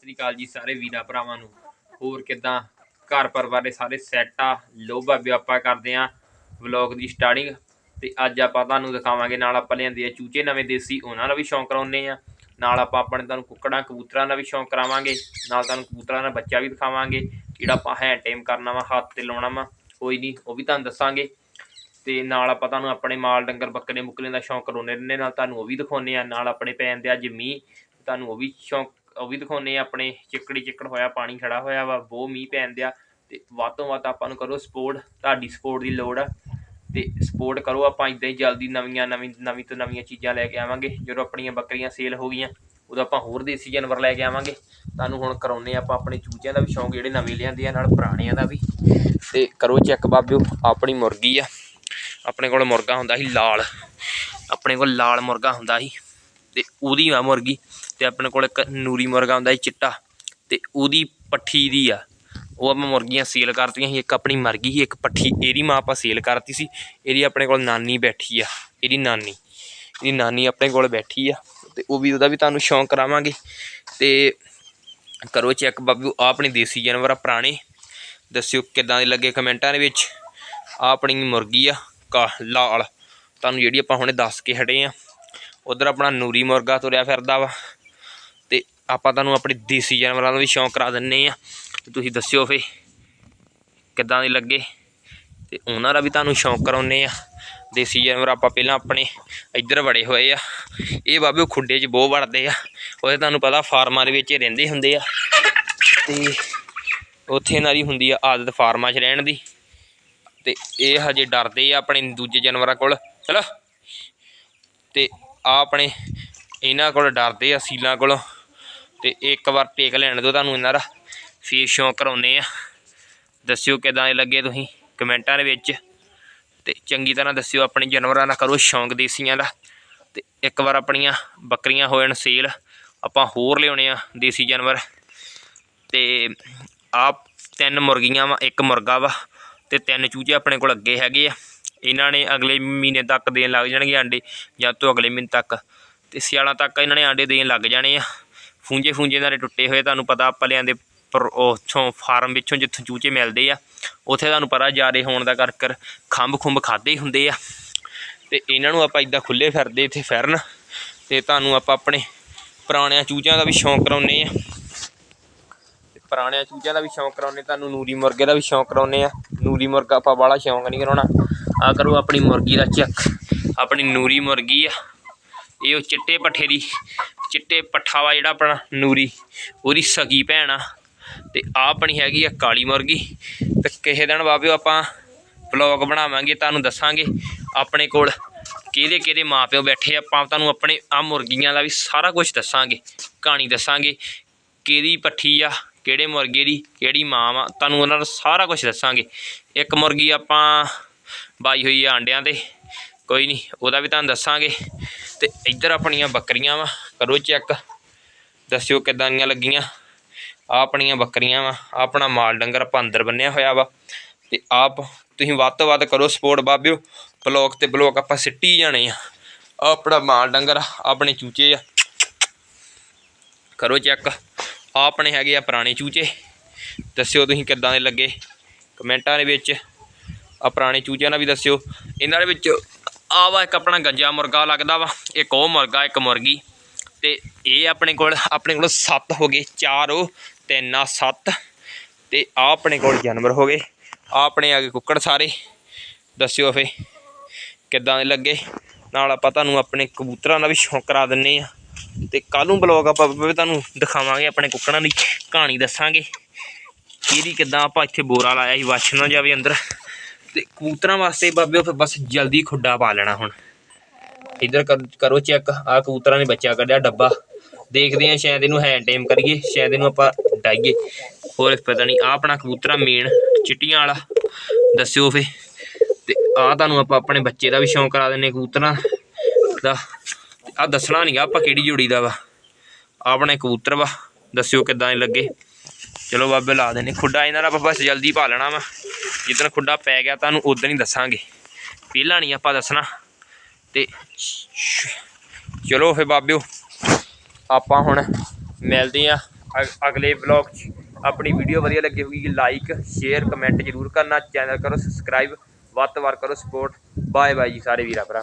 ਸ੍ਰੀ ਅਕਾਲ ਜੀ ਸਾਰੇ ਵੀਰਾਂ ਭਰਾਵਾਂ ਨੂੰ। ਹੋਰ ਕਿਦਾਂ? ਘਰ ਪਰਿਵਾਰ ਦੇ ਸਾਰੇ ਸੈੱਟ ਆ। ਲੋਭਾ ਵੀ ਆਪਾਂ ਕਰਦੇ ਆ ਵਲੌਗ ਦੀ ਸਟਾਰਟਿੰਗ ਤੇ ਅੱਜ ਆਪਾਂ ਤੁਹਾਨੂੰ ਦਿਖਾਵਾਂਗੇ, ਨਾਲ ਆਪਾਂ ਲਿਆਂਦੇ ਆ ਚੂਚੇ ਨਵੇਂ ਦੇਸੀ, ਉਹਨਾਂ ਦਾ ਵੀ ਸ਼ੌਂਕ ਕਰਾਉਨੇ ਆ। ਨਾਲ ਆਪਾਂ ਆਪਣੇ ਤੁਹਾਨੂੰ ਕੁੱਕੜਾਂ, ਕਬੂਤਰਾਂ ਦਾ ਵੀ ਸ਼ੌਂਕ ਕਰਾਵਾਂਗੇ। ਨਾਲ ਤੁਹਾਨੂੰ ਕਬੂਤਰਾਂ ਦਾ ਬੱਚਾ ਵੀ ਦਿਖਾਵਾਂਗੇ, ਜਿਹੜਾ ਆਪਾਂ ਹੈਂਡ ਟਾਈਮ ਕਰਨਾ ਵਾ, ਹੱਥ ਤੇ ਲਾਉਣਾ ਵਾ। ਕੋਈ ਨਹੀਂ ਉਹ ਵੀ ਤੁਹਾਨੂੰ ਦੱਸਾਂਗੇ। ਤੇ ਨਾਲ ਆਪਾਂ ਤੁਹਾਨੂੰ ਆਪਣੇ ਮਾਲ ਡੰਗਰ ਬੱਕਰੇ ਮੁਕਲੇ ਦਾ ਸ਼ੌਂਕ ਕਰਾਉਨੇ ਰਹਿੰਦੇ, ਨਾਲ ਤੁਹਾਨੂੰ ਉਹ ਵੀ ਦਿਖਾਉਨੇ ਆ। ਨਾਲ ਆਪਣੇ ਪੈਣ ਦੇ ਅੱਜ ਮੀਂਹ, ਤੁਹਾਨੂੰ ਉਹ ਵੀ ਸ਼ੌਂਕ ਉਹ ਵੀ ਦਿਖਾਉਨੇ ਆ ਆਪਣੇ, ਚਿੱਕੜੀ ਚਿੱਕੜ ਹੋਇਆ, ਪਾਣੀ ਖੜਾ ਹੋਇਆ ਵਾ, ਬਹੁਤ ਮੀਂਹ ਪੈਣ ਦਿਆ ਤੇ ਵੱਧ ਤੋਂ ਵੱਧ ਆਪਾਂ ਨੂੰ ਕਰੋ ਸਪੋਰਟ ਤੁਹਾਡੀ ਸਪੋਰਟ ਦੀ ਲੋੜ ਆ ਤੇ ਸਪੋਰਟ ਕਰੋ, ਆਪਾਂ ਇਦਾਂ ਹੀ ਜਲਦੀ ਨਵੀਆਂ, ਨਵੀਂ ਨਵੀਂ ਤੋਂ ਨਵੀਆਂ ਚੀਜ਼ਾਂ ਲੈ ਕੇ ਆਵਾਂਗੇ, ਜਦੋਂ ਆਪਣੀਆਂ ਬੱਕਰੀਆਂ ਸੇਲ ਹੋ ਗਈਆਂ, ਉਦੋਂ ਆਪਾਂ ਹੋਰ ਦੇਸੀ ਜਾਨਵਰ ਲੈ ਕੇ ਆਵਾਂਗੇ। ਤੁਹਾਨੂੰ ਹੁਣ ਕਰਾਉਨੇ ਆਪਾਂ ਆਪਣੇ ਚੂਚਿਆਂ ਦਾ ਵੀ ਸ਼ੌਂਕ, ਜਿਹੜੇ ਨਵੇਂ ਲਿਆਂਦੇ ਆ ਨਾਲ ਪੁਰਾਣਿਆਂ ਦਾ ਵੀ। ਤੇ ਕਰੋ ਚੈੱਕ ਬਾਬਿਓ, ਆਪਣੀ ਮੁਰਗੀ ਆ, ਆਪਣੇ ਕੋਲ ਮੁਰਗਾ ਹੁੰਦਾ ਸੀ ਲਾਲ, ਆਪਣੇ ਕੋਲ ਲਾਲ ਮੁਰਗਾ ਹੁੰਦਾ ਸੀ। ਤੇ ਉਹਦੀ ਆ ਮੁਰਗੀ ਤੇ ਆਪਣੇ ਕੋਲ ਇੱਕ ਨੂਰੀ ਮੁਰਗਾ ਹੁੰਦਾ ਸੀ ਚਿੱਟਾ ਤੇ ਉਹਦੀ ਪੱਠੀ ਦੀ ਆ। ਉਹ ਆਪਾਂ ਮੁਰਗੀਆਂ ਸੇਲ ਕਰਤੀਆਂ ਸੀ, ਇੱਕ ਆਪਣੀ ਮਰ ਗਈ ਸੀ, ਇੱਕ ਪੱਠੀ ਇਹਦੀ ਮਾਂ ਆਪਾਂ ਸੇਲ ਕਰਤੀ ਸੀ। ਇਹਦੀ ਆਪਣੇ ਕੋਲ ਨਾਨੀ ਬੈਠੀ ਆ, ਇਹਦੀ ਨਾਨੀ ਇਹਦੀ ਨਾਨੀ ਆਪਣੇ ਕੋਲ ਬੈਠੀ ਆ ਤੇ ਉਹ ਵੀ ਉਹਦਾ ਵੀ ਤੁਹਾਨੂੰ ਸ਼ੌਂਕ ਕਰਾਵਾਂਗੇ ਤੇ ਕਰੋ ਚੈੱਕ ਬਾਬੂ ਆ ਆਪਣੇ ਦੇਸੀ ਜਾਨਵਰ ਆ, ਪੁਰਾਣੇ। ਦੱਸਿਓ ਕਿੱਦਾਂ ਦੇ ਲੱਗੇ ਕਮੈਂਟਾਂ ਦੇ ਵਿੱਚ। ਆ ਆਪਣੀ ਮੁਰਗੀ ਆ, ਕਾ, ਲਾਲ। ਤੁਹਾਨੂੰ ਜਿਹੜੀ ਆਪਾਂ ਹੁਣੇ ਦੱਸ ਕੇ ਹਟੇ ਆ। ਉਧਰ ਆਪਣਾ ਨੂਰੀ ਮੁਰਗਾ ਤੁਰਿਆ ਫਿਰਦਾ ਵਾ। ਤੇ ਆਪਾਂ ਤੁਹਾਨੂੰ ਆਪਣੇ ਦੇਸੀ ਜਾਨਵਰਾਂ ਦਾ ਵੀ ਸ਼ੌਂਕ ਕਰਾ ਦਿੰਨੇ ਆ। ਤੇ ਤੁਸੀਂ ਦੱਸਿਓ ਫੇ, ਕਿੱਦਾਂ ਦੇ ਲੱਗੇ? ਤੇ ਉਹਨਾਂ ਦਾ ਵੀ ਤੁਹਾਨੂੰ ਸ਼ੌਂਕ ਕਰਾਉਨੇ ਆ। ਦੇਸੀ ਜਾਨਵਰ ਆਪਾਂ ਪਹਿਲਾਂ ਆਪਣੇ ਇੱਧਰ ਵੜੇ ਹੋਏ ਆ। ਇਹ ਬਾਬੇ ਖੁੱਡੇ 'ਚ ਬਹੁਤ ਵੜਦੇ ਆ। ਉਹਦੇ ਤੁਹਾਨੂੰ ਪਤਾ ਫਾਰਮਾਂ ਦੇ ਵਿੱਚ ਰਹਿੰਦੇ ਹੁੰਦੇ ਆ। ਤੇ ਉੱਥੇ ਇਹਨਾਂ ਦੀ ਹੁੰਦੀ ਆ ਆਦਤ ਫਾਰਮਾਂ 'ਚ ਰਹਿਣ ਦੀ। ਤੇ ਇਹ ਹਜੇ ਡਰਦੇ ਆ ਆਪਣੇ ਦੂਜੇ ਜਾਨਵਰਾਂ ਕੋਲ। ਚਲੋ। ਤੇ ਆ ਆਪਣੇ ਇਹਨਾਂ ਕੋਲ ਡਰਦੇ ਆ ਸੀਲਾਂ ਕੋਲੋਂ। ਤੇ ਇੱਕ ਵਾਰ ਟੇਕ ਲੈਣ ਦਿਓ ਤੁਹਾਨੂੰ ਇਹਨਾਂ ਦਾ। ਫੇਰ ਸ਼ੌਂਕ ਕਰਾਉਨੇ ਆ। ਦੱਸਿਓ ਕਿਦਾਂ ਦੇ ਲੱਗੇ ਤੁਸੀਂ ਕਮੈਂਟਾਂ ਦੇ ਵਿੱਚ। ਤੇ ਚੰਗੀ ਤਰ੍ਹਾਂ ਦੱਸਿਓ ਆਪਣੇ ਜਾਨਵਰਾਂ ਦਾ ਕਰੋ ਸ਼ੌਂਕ ਦੇਸੀਆਂ ਦਾ। ਤੇ ਇੱਕ ਵਾਰ ਆਪਣੀਆਂ ਬੱਕਰੀਆਂ ਹੋ ਜਾਣ ਸੇਲ, ਆਪਾਂ ਹੋਰ ਲਿਆਉਣੇ ਆ ਦੇਸੀ ਜਾਨਵਰ। ਤੇ ਆਪ ਤਿੰਨ ਮੁਰਗੀਆਂ ਵਾ, ਇੱਕ ਮੁਰਗਾ ਵਾ, ਤੇ ਤਿੰਨ ਚੂਚੇ ਆਪਣੇ ਕੋਲ ਅੱਗੇ ਹੈਗੇ ਆ। ਇਹਨਾਂ ਨੇ ਅਗਲੇ ਮਹੀਨੇ ਤੱਕ ਦੇਣ ਲੱਗ ਜਾਣਗੇ ਆਂਡੇ, ਜਾਂ ਤੋਂ ਅਗਲੇ ਮਹੀਨੇ ਤੱਕ। ਤੇ ਸਿਆਲਾਂ ਤੱਕ ਇਹਨਾਂ ਨੇ ਆਂਡੇ ਦੇਣ ਲੱਗ ਜਾਣੇ ਆ। ਫੁੰਜੇ ਫੁੰਜੇ ਇਹਨਾਂ ਦੇ ਟੁੱਟੇ ਹੋਏ ਤੁਹਾਨੂੰ ਪਤਾ ਆਪਾਂ ਲਿਆਂਦੇ ਪਰ ਉੱਥੋਂ ਫਾਰਮ ਵਿੱਚੋਂ ਜਿੱਥੋਂ ਚੂਚੇ ਮਿਲਦੇ ਆ, ਉੱਥੇ ਤੁਹਾਨੂੰ ਪਤਾ ਜਾਰੇ ਹੋਣ ਦਾ ਕਰ ਖੰਭ ਖੁੰਭ ਖਾਦੇ ਹੁੰਦੇ ਆ। ਤੇ ਇਹਨਾਂ ਨੂੰ ਆਪਾਂ ਇਦਾਂ ਖੁੱਲੇ ਫਿਰਦੇ ਇੱਥੇ ਫਿਰਨ, ਤੇ ਤੁਹਾਨੂੰ ਆਪਾਂ ਆਪਣੇ ਪੁਰਾਣਿਆਂ ਚੂਚਿਆਂ ਦਾ ਵੀ ਸ਼ੌਂਕ ਕਰਾਉਨੇ ਆ। ਤੇ ਪੁਰਾਣਿਆਂ ਚੂਚਿਆਂ ਦਾ ਵੀ ਸ਼ੌਂਕ ਕਰਾਉਨੇ ਤੁਹਾਨੂੰ ਨੂਰੀ ਮੁਰਗੇ ਦਾ ਵੀ ਸ਼ੌਂਕ ਕਰਾਉਨੇ ਆ। ਨੂਰੀ ਮੁਰਗਾ ਆਪਾਂ ਬਾਹਲਾ ਸ਼ੌਂਕ ਨਹੀਂ ਕਰਾਉਣਾ ਆ ਕਰੋ ਆਪਣੀ ਮੁਰਗੀ ਦਾ ਚੈੱਕ। ਆਪਣੀ ਨੂਰੀ ਮੁਰਗੀ ਆ। ਇਹ ਉਹ ਚਿੱਟੇ ਪੱਠੇ ਦੀ, ਚਿੱਟੇ ਪੱਠਾ ਵਾ ਜਿਹੜਾ ਆਪਣਾ ਨੂਰੀ, ਉਹਦੀ ਸਗੀ ਭੈਣ ਆ। ਤੇ ਆ ਆਪਣੀ ਹੈਗੀ ਆ ਕਾਲੀ ਮੁਰਗੀ। ਤੇ ਕਿਸੇ ਦਿਨ ਬਾਬਿਓ ਆਪਾਂ ਵਲੌਗ ਬਣਾਵਾਂਗੇ, ਤੁਹਾਨੂੰ ਦੱਸਾਂਗੇ ਆਪਣੇ ਕੋਲ ਕਿਹਦੇ ਕਿਹਦੇ ਮਾਪਿਓ ਬੈਠੇ ਆ। ਆਪਾਂ ਤੁਹਾਨੂੰ ਆਪਣੇ ਆ ਮੁਰਗੀਆਂ ਦਾ ਵੀ ਸਾਰਾ ਕੁਝ ਦੱਸਾਂਗੇ, ਕਹਾਣੀ ਦੱਸਾਂਗੇ, ਕਿਹਦੀ ਪੱਠੀ ਆ, ਕਿਹੜੇ ਮੁਰਗੇ ਦੀ, ਕਿਹੜੀ ਮਾਂ ਵਾ, ਤੁਹਾਨੂੰ ਉਹਨਾਂ ਦਾ ਸਾਰਾ ਕੁਝ ਦੱਸਾਂਗੇ। ਇੱਕ ਮੁਰਗੀ ਆਪਾਂ ਬਾਈ ਹੋਈ ਆ ਆਂਡਿਆਂ ਤੇ। ਕੋਈ ਨਹੀਂ ਉਹਦਾ ਵੀ ਤੁਹਾਨੂੰ ਦੱਸਾਂਗੇ। ਤੇ ਇੱਧਰ ਆਪਣੀਆਂ ਬੱਕਰੀਆਂ ਵਾ, ਕਰੋ ਚੈੱਕ। ਦੱਸਿਓ ਕਿੱਦਾਂ ਦੀਆਂ ਲੱਗੀਆਂ। ਆ ਆਪਣੀਆਂ ਬੱਕਰੀਆਂ ਵਾ ਆਪਣਾ ਮਾਲ ਡੰਗਰ ਆਪਾਂ ਅੰਦਰ ਬੰਨਿਆ ਹੋਇਆ ਵਾ। ਤੇ ਆਪ ਤੁਸੀਂ ਵੱਧ ਤੋਂ ਵੱਧ ਕਰੋ ਸਪੋਰਟ ਬਾਬਿਓ। ਬਲੌਕ ਤੇ ਬਲੌਕ ਆਪਾਂ ਸਿੱਟੀ ਜਾਣੇ ਆ। ਆਹ ਆਪਣਾ ਮਾਲ ਡੰਗਰ ਆਪਣੇ ਚੂਚੇ ਆ। ਕਰੋ ਚੈੱਕ। ਆਪਣੇ ਹੈਗੇ ਆ ਪੁਰਾਣੇ ਚੂਚੇ। ਦੱਸਿਓ ਤੁਸੀਂ ਕਿੱਦਾਂ ਦੇ ਲੱਗੇ। ਕਮੈਂਟਾਂ ਦੇ ਵਿੱਚ। ਆ ਪੁਰਾਣੇ ਚੂਚਿਆਂ ਦਾ ਵੀ ਦੱਸਿਓ। ਇਹਨਾਂ ਦੇ ਵਿੱਚ ਆ ਵਾ, ਇੱਕ ਆਪਣਾ ਗੰਜਾ ਮੁਰਗਾ ਲੱਗਦਾ ਵਾ, ਇੱਕ ਉਹ ਮੁਰਗਾ, ਇੱਕ ਮੁਰਗੀ। ਤੇ ਇਹ ਆਪਣੇ ਕੋਲ ਆਪਣੇ ਕੋਲ 7 ਹੋ ਗਏ 4 ਉਹ 3 ਆ 7 ਤੇ ਆ ਆਪਣੇ ਕੋਲ ਜਾਨਵਰ ਹੋ ਗਏ ਆ ਆਪਣੇ ਆ ਗਏ ਕੁੱਕੜ ਸਾਰੇ। ਦੱਸਿਓ ਫੇ, ਕਿੱਦਾਂ ਦੇ ਲੱਗੇ? ਨਾਲ ਆਪਾਂ ਤੁਹਾਨੂੰ ਆਪਣੇ ਕਬੂਤਰਾਂ ਦਾ ਵੀ ਸ਼ੌਂਕ ਕਰਾ ਦਿੰਨੇ ਆ। ਤੇ ਕੱਲ ਨੂੰ ਬਲੌਗ ਆਪਾਂ ਵੀ ਤੁਹਾਨੂੰ ਦਿਖਾਵਾਂਗੇ, ਆਪਣੇ ਕੁੱਕੜਾਂ ਦੀ ਕਹਾਣੀ ਦੱਸਾਂਗੇ। ਕਿਹਦੀ ਕਿੱਦਾਂ ਆਪਾਂ ਇੱਥੇ ਬੋਰਾ ਲਾਇਆ ਸੀ, ਵੱਛ ਨਾ ਜਾਵੇ ਅੰਦਰ। ਤੇ ਕਬੂਤਰਾਂ ਵਾਸਤੇ ਬਾਬਿਓ ਫਿਰ ਬਸ ਜਲਦੀ ਖੁੱਡਾ ਪਾ ਲੈਣਾ ਹੁਣ। ਇਧਰ ਕਰੋ ਚੈੱਕ ਆ ਕਬੂਤਰਾਂ ਨੇ ਬੱਚਾ ਕੱਢਿਆ ਡੱਬਾ। ਦੇਖਦੇ ਆ ਸ਼ਾਇਦ ਇਹਨੂੰ ਹੈਂਡ ਟਾਈਮ ਕਰੀਏ, ਸ਼ਾਇਦ ਇਹਨੂੰ ਆਪਾਂ ਡਾਈਏ। ਹੋਰ ਪਤਾ ਨਹੀਂ ਆ ਆਪਣਾ ਕਬੂਤਰਾ ਮੇਨ ਚਿੱਟੀਆਂ ਵਾਲਾ, ਦੱਸਿਓ ਫੇ। ਤੇ ਆ ਤੁਹਾਨੂੰ ਆਪਾਂ ਆਪਣੇ ਬੱਚੇ ਦਾ ਵੀ ਸ਼ੌਂਕ ਕਰਾ ਦਿੰਨੇ ਕਬੂਤਰਾਂ ਦਾ। ਆ ਦੱਸਣਾ ਨਹੀਂਗਾ ਆਪਾਂ ਕਿਹੜੀ ਜੋੜੀ ਦਾ ਵਾ। ਆਹ ਆਪਣੇ ਕਬੂਤਰ ਵਾ, ਦੱਸਿਓ ਕਿੱਦਾਂ ਲੱਗੇ। ਚਲੋ ਬਾਬੇ ਲਾ ਦੇਣੇ ਖੁੱਡਾ ਇਹਨਾਂ ਦਾ ਆਪਾਂ ਬਸ ਜਲਦੀ ਪਾ ਲੈਣਾ ਵਾ। ਜਿੱਦਣ ਖੁੱਡਾ ਪੈ ਗਿਆ ਤੁਹਾਨੂੰ ਉਦੋਂ ਹੀ ਦੱਸਾਂਗੇ। ਪਹਿਲਾਂ ਨਹੀਂ ਆਪਾਂ ਦੱਸਣਾ। ਤੇ ਚਲੋ ਫੇ ਬਾਬਿਓ, ਆਪਾਂ ਹੁਣ ਮਿਲਦੇ ਆ ਅਗ- ਅਗਲੇ ਵਲੌਗ 'ਚ। ਆਪਣੀ ਵੀਡੀਓ ਵਧੀਆ ਲੱਗੀ ਹੋਊਗੀ ਲਾਈਕ ਸ਼ੇਅਰ ਕਮੈਂਟ ਜ਼ਰੂਰ ਕਰਨਾ। ਚੈਨਲ ਕਰੋ ਸਬਸਕ੍ਰਾਈਬ ਵੱਧ ਤੋਂ ਵੱਧ ਕਰੋ ਸਪੋਰਟ ਬਾਏ ਬਾਏ ਜੀ, ਸਾਰੇ ਵੀਰਾਂ, ਭਰਾ।